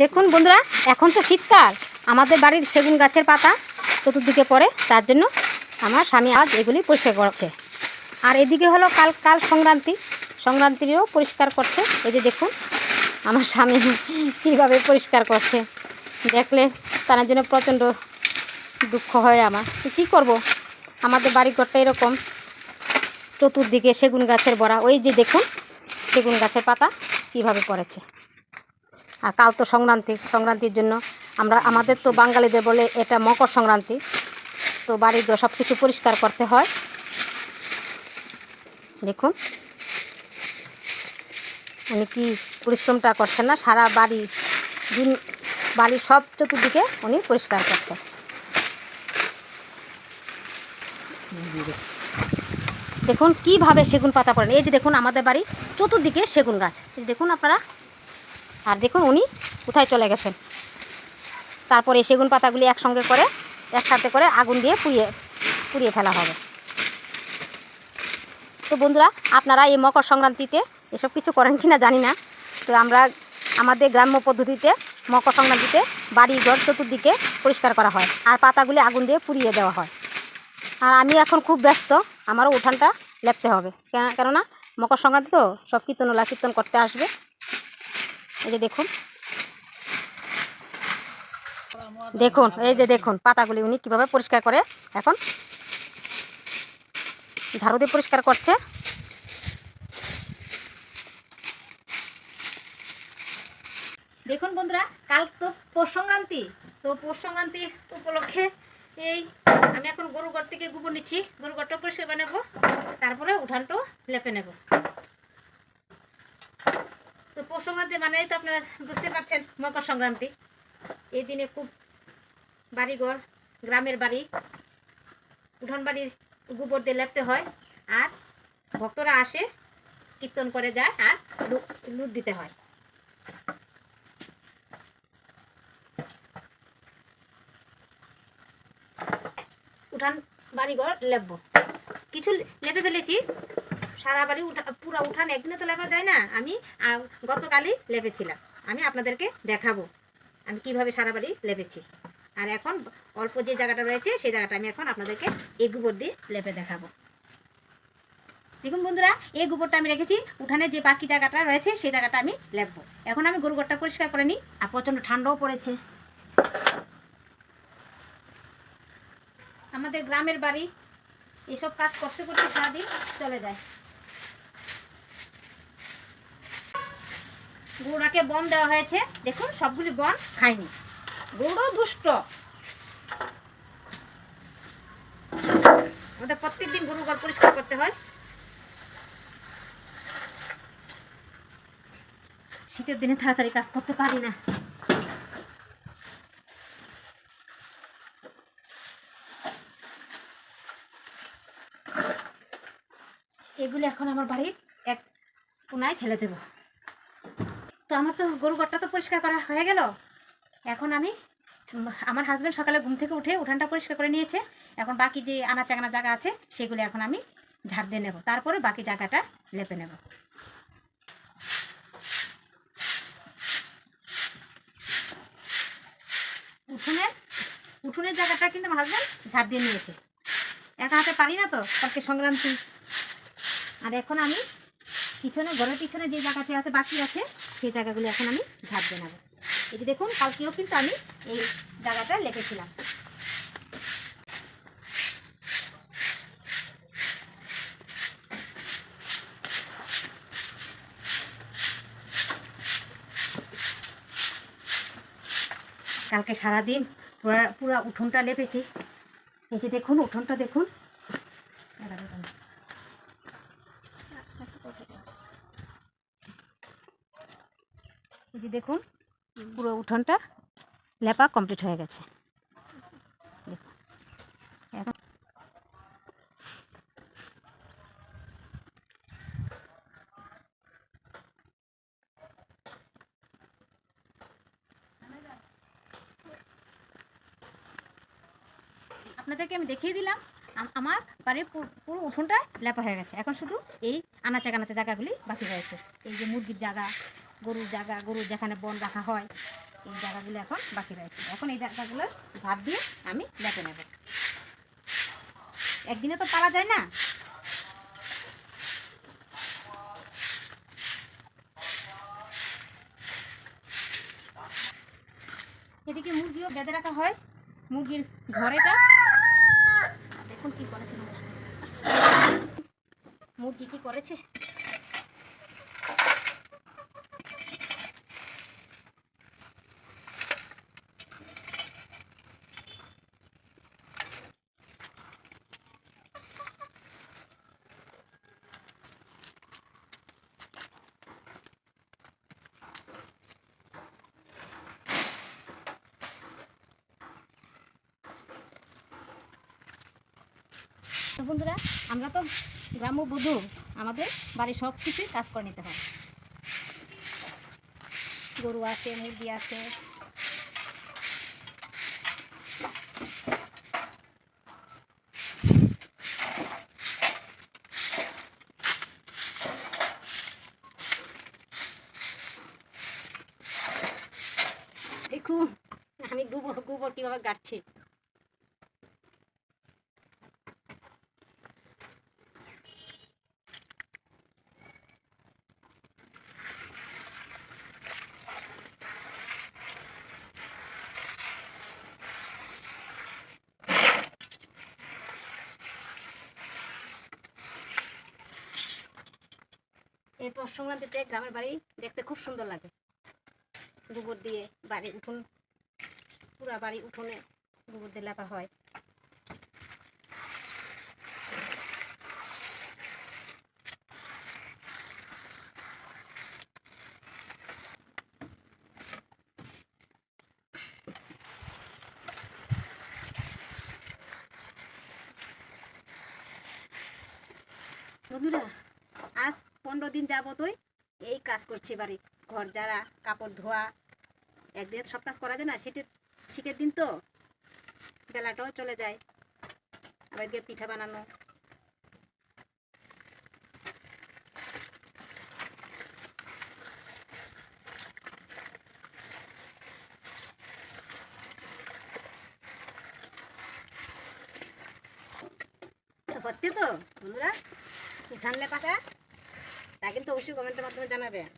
দেখুন বন্ধুরা, এখন তো শীতকাল। আমাদের বাড়ির সেগুন গাছের পাতা চতুর্দিকে পড়ে, তার জন্য আমার স্বামী আজ এগুলি পরিষ্কার করছে আর এদিকে হলো কাল কাল সংক্রান্তি। সংক্রান্তিরও পরিষ্কার করছে। এই যে দেখুন, আমার স্বামী কীভাবে পরিষ্কার করছে। দেখলে তার জন্য প্রচণ্ড দুঃখ হয় আমার। তো কী করব? আমাদের বাড়ি ঘরটা এরকম। চতুর্দিকে সেগুন গাছের বড়া। ওই যে দেখুন, সেগুন গাছের পাতা কীভাবে পড়েছে। আর কাল তো সংক্রান্তি, সংক্রান্তির জন্য আমরা, আমাদের তো বাঙালিদের বলে এটা মকর সংক্রান্তি। তো বাড়ির সব কিছু পরিষ্কার করতে হয়। দেখুন। উনি কি পরিশ্রমটা করছেন না? সারা বাড়ি, দিন, বাড়ির সব চতুর্দিকে উনি পরিষ্কার করছেন। দেখুন, কীভাবে সেগুন পাতা পড়েন। এই যে দেখুন, আমাদের বাড়ি চতুর্দিকে সেগুন গাছ। দেখুন, আপনারা আর দেখুন উনি কোথায় চলে গেছেন। তারপরে সেগুন পাতাগুলি একসঙ্গে করে, একসাথে করে আগুন দিয়ে পুড়িয়ে পুড়িয়ে ফেলা হবে। তো বন্ধুরা, আপনারা এই মকর সংক্রান্তিতে এসব কিছু করেন কি না জানি না। তো আমরা আমাদের গ্রাম্য পদ্ধতিতে মকর সংক্রান্তিতে বাড়ি ঘর চতুর্দিকে পরিষ্কার করা হয় আর পাতাগুলি আগুন দিয়ে পুড়িয়ে দেওয়া হয়। আর আমি এখন খুব ব্যস্ত, আমারও উঠানটা লেপতে হবে। কেন- কেননা মকর সংক্রান্তি তো সব কীর্তনওয়ালা কীর্তন করতে আসবে। এই যে দেখুন। দেখুন, এই যে দেখুন, পাতাগুলি উনি কীভাবে পরিষ্কার করে এখন ঝাড়ু দিয়ে পরিষ্কার করছে। দেখুন বন্ধুরা, কাল তো পৌষ সংক্রান্তি, তো পৌষ সংক্রান্তি উপলক্ষে এই আমি এখন গরু ঘর থেকে গোবর নিচ্ছি গরু ঘরটা পরিষ্কার করে নেব, তারপরে উঠানটাও লেপে নেব। পৌষ সংক্রান্তি মানেই তো আপনারা বুঝতে পারছেন মকর সংক্রান্তি। এই দিনে খুব বাড়িঘর, গ্রামের বাড়ি উঠান বাড়ির গোবর দিয়ে লেপতে হয় আর ভক্তরা আসে, কীর্তন করে যায় আর লুট দিতে হয়। উঠান বাড়িঘর লেপবো। কিছু লেপে ফেলেছি, সারা বাড়ি উঠা পুরো উঠান একদিনে তো লেপা যায় না। আমি গতকালই লেপেছিলাম। আমি আপনাদেরকে দেখাবো আমি কীভাবে সারা বাড়ি লেপেছি। আর এখন অল্প যে জায়গাটা রয়েছে, সেই জায়গাটা আমি এখন আপনাদেরকে এই গোবর দিয়ে লেপে দেখাবো। দেখুন বন্ধুরা, এই গোবরটা আমি রেখেছি। উঠানে যে বাকি জায়গাটা রয়েছে, সেই জায়গাটা আমি লেপবো। এখন আমি গরু ঘরটা পরিষ্কার করে নিই। আর প্রচণ্ড ঠান্ডাও পড়েছে। আমাদের গ্রামের বাড়ি এসব কাজ করতে করতে সারাদিন চলে যায়। গরুটাকে বন দেওয়া হয়েছে। দেখুন, সবগুলি বন খায়নি। গরুও দুষ্ট। আমাদের প্রত্যেকদিন গরু ঘর পরিষ্কার করতে হয়। শীতের দিনে তাড়াতাড়ি কাজ করতে পারি না। এগুলি এখন আমার বাড়ির এক কোনায় ফেলে দেব। তো আমার তো গরু ঘরটা তো পরিষ্কার করা হয়ে গেল। এখন আমি আমার হাজব্যান্ড সকালে ঘুম থেকে উঠে উঠানটা পরিষ্কার করে নিয়েছে। এখন বাকি যে আনা চাকানা জায়গা আছে, সেগুলো এখন আমি ঝাড় দিয়ে নেব। তারপরে বাকি জায়গাটা লেপে নেব। উঠোনের উঠোনের জায়গাটা কিন্তু আমার হাজব্যান্ড ঝাড় দিয়ে নিয়েছে। একা হাতে পারি না তো, কালকে সংক্রান্তি। আর এখন আমি পিছনে, ঘরের পিছনে যে জায়গাটি আছে বাকি আছে, সেই জায়গাগুলো এখন আমি ঝাড় দিয়ে নেব। এই যে দেখুন, কালকেও কিন্তু আমি এই জায়গাটা লেপেছিলাম কালকে সারাদিন পুরা পুরা উঠোনটা লেপেছি। এই যে দেখুন, উঠোনটা দেখুন এটা দেখুন। এই যে দেখুন, পুরো উঠোনটা লেপা কমপ্লিট হয়ে গেছে। আপনাদেরকে আমি দেখিয়ে দিলাম আমার বাড়ির পুরো উঠোনটা লেপা হয়ে গেছে। এখন শুধু এই আনাচা কানাচা জায়গাগুলি বাকি রয়েছে। এই যে মুরগির জায়গা গরুর জায়গা, গরুর যেখানে বন রাখা হয়, এই জায়গাগুলো এখন বাকি রয়েছে। এখন এই জায়গাগুলো ঝাঁপ দিয়ে আমি লেপে নেব। একদিনে তো পারা যায় না। এদিকে মুরগিও বেঁধে রাখা হয়, মুরগির ঘরেটা। দেখুন কি করেছে মুরগি কি করেছে? তো বন্ধুরা, আমরা তো গ্রাম্য বধূ, আমাদের বাড়ির সব কিছুই কাজ করে নিতে হয়। গরু আছে, মুরগি আছে। দেখুন, আমি গোবর গোবর কীভাবে গাড়ছি। এই পৌষ সংক্রান্তিতে গ্রামের বাড়ি দেখতে খুব সুন্দর লাগে। গোবর দিয়ে বাড়ি উঠোন, পুরা বাড়ি উঠোনে গোবর দিয়ে লেপা হয়। বন্ধুরা পনেরো দিন যাবতই এই কাজ করছি বাড়ি ঘর যারা কাপড় ধোয়া, একদিন সব কাজ করা যায় না? শীতের শীতের দিন তো? বেলাটাও চলে যায়। আবার এদিকে পিঠা বানানো। হচ্ছে তো বন্ধুরা উঠান লেপাটা তা কিন্তু অবশ্যই কমেন্টের মাধ্যমে জানাবেন।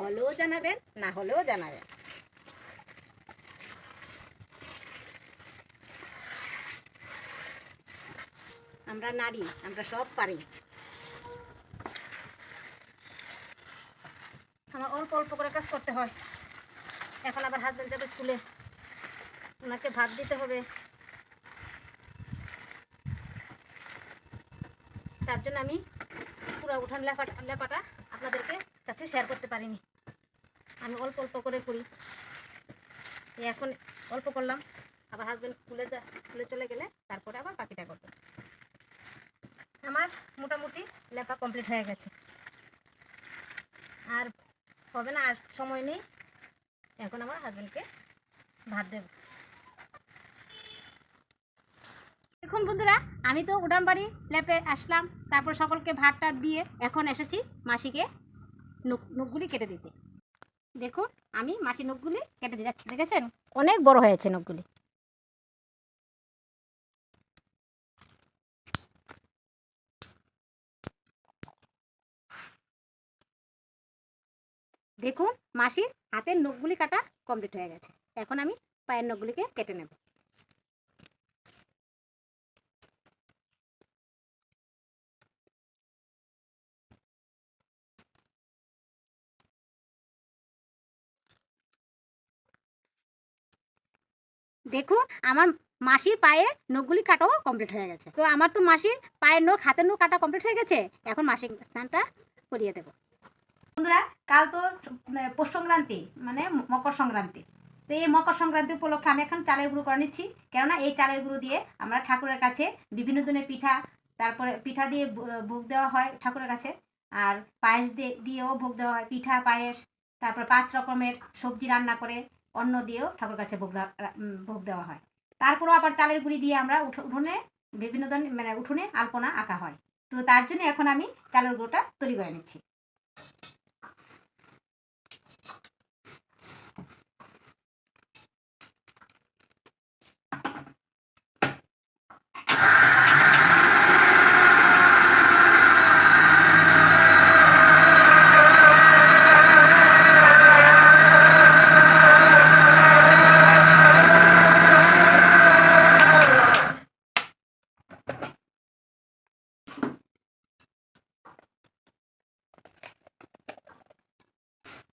হলেও জানাবেন, না হলেও জানাবেন। আমরা নারী, আমরা সব পারি। আমার অল্প অল্প করে কাজ করতে হয়। এখন আবার হাজব্যান্ড যাবে স্কুলে ওনাকে ভাত দিতে হবে। তার জন্য আমি পুরো উঠান লেপাটা লেপাটা আপনাদেরকে কাছে শেয়ার করতে পারিনি। আমি অল্প অল্প করে করি। এখন অল্প করলাম। আবার হাজব্যান্ড স্কুলে যা স্কুলে চলে গেলে তারপরে আবার বাকিটা করব। আমার মোটামুটি লেপা কমপ্লিট হয়ে গেছে। আর হবে না, আর সময় নেই। এখন আমার হাজব্যান্ডকে ভাত দেব। দেখুন বন্ধুরা আমি তো উড়ান বাড়ি আসলাম, তারপর সকলকে ভাতটা দিয়ে এখন এসেছি মাসিকে নুক নুকগুলি কেটে দিতে। দেখুন, আমি মাসি নখগুলি কেটে দিয়ে যাচ্ছি, দেখেছেন? অনেক বড় হয়েছে নখগুলি। দেখুন, মাসির হাতের নখগুলি কাটা কমপ্লিট হয়ে গেছে। এখন আমি পায়ের নখগুলিকে কেটে নেব। দেখুন, আমার মাসির পায়ে নখগুলি কাটাও কমপ্লিট হয়ে গেছে। তো আমার তো মাসির পায়ের নখ, হাতের নখ কাটা কমপ্লিট হয়ে গেছে? এখন মাসিক স্নানটা করিয়ে দেবো। বন্ধুরা, কাল তো পৌষ সংক্রান্তি মানে মকর সংক্রান্তি। তো এই মকর সংক্রান্তি উপলক্ষে আমি এখন চালের গুঁড়ো করে নিচ্ছি। কেননা এই চালের গুঁড়ো দিয়ে আমরা ঠাকুরের কাছে বিভিন্ন ধরনের পিঠা, তারপরে পিঠা দিয়ে ভোগ দেওয়া হয় ঠাকুরের কাছে। আর পায়েস দিয়ে, দিয়েও ভোগ দেওয়া হয়। পিঠা, পায়েস, তারপর পাঁচ রকমের সবজি রান্না করে অন্ন দিয়েও ঠাকুর কাছে ভোগ ভোগ দেওয়া হয়। তারপরেও আবার চালের গুঁড়ি দিয়ে আমরা উঠো- উঠোনে বিভিন্ন ধরনের মানে উঠোনে আলপনা আঁকা হয়। তো তার জন্য এখন আমি চালের গুঁড়োটা তৈরি করে নিচ্ছি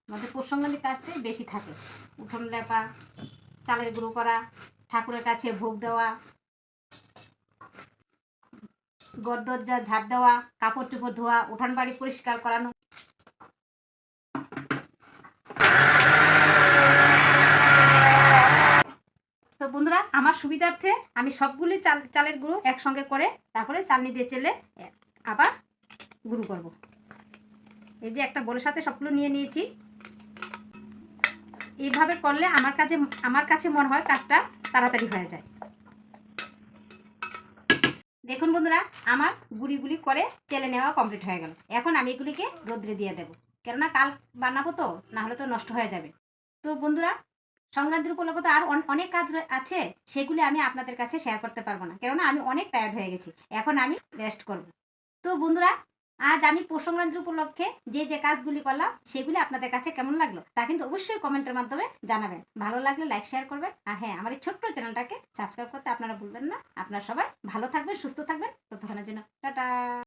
আমাদের পৌষ সংক্রান্তির কাজটাই বেশি থাকে। উঠোন লেপা, চালের গুঁড়ো করা, ঠাকুরের কাছে ভোগ দেওয়া ঘর দরজা, ঝাড় দেওয়া, কাপড় চোপড় ধোয়া, উঠান বাড়ি পরিষ্কার করানো। তো বন্ধুরা, আমার সুবিধার্থে আমি সবগুলি চাল, চালের গুঁড়ো একসঙ্গে করে তারপরে চালনি দিয়ে চেলে আবার গুঁড়ো করব। এই যে একটা বোলের সাথে সবগুলো নিয়ে নিয়েছি। এইভাবে করলে আমার কাছে আমার কাছে মনে হয় কাজটা তাড়াতাড়ি হয়ে যায়। দেখুন বন্ধুরা, আমার গুড়িগুলি করে চেলে নেওয়া কমপ্লিট হয়ে গেল। এখন আমি এগুলিকে রোদ্রে দিয়ে দেবো। কেননা কাল বানাবো তো না হলে তো নষ্ট হয়ে যাবে। তো বন্ধুরা, সংক্রান্তির উপলক্ষে তো আর অনেক কাজ আছে, সেগুলি আমি আপনাদের কাছে শেয়ার করতে পারব না। কেননা আমি অনেক টায়ার্ড হয়ে গেছি। এখন আমি রেস্ট করব। তো বন্ধুরা আজ আমি পৌষ উপলক্ষে যে যে কাজগুলি করলাম, সেগুলি আপনাদের কাছে কেমন লাগল তা কিন্তু অবশ্যই কমেন্টের মাধ্যমে জানাবেন। ভালো লাগলে লাইক, শেয়ার করবেন। আর হ্যাঁ আমার এই ছোট্ট চ্যানেলটাকে সাবস্ক্রাইব করতে আপনারা ভুলবেন না। আপনারা সবাই ভালো থাকবেন, সুস্থ থাকবেন। ততক্ষণের জন্য, টাটা।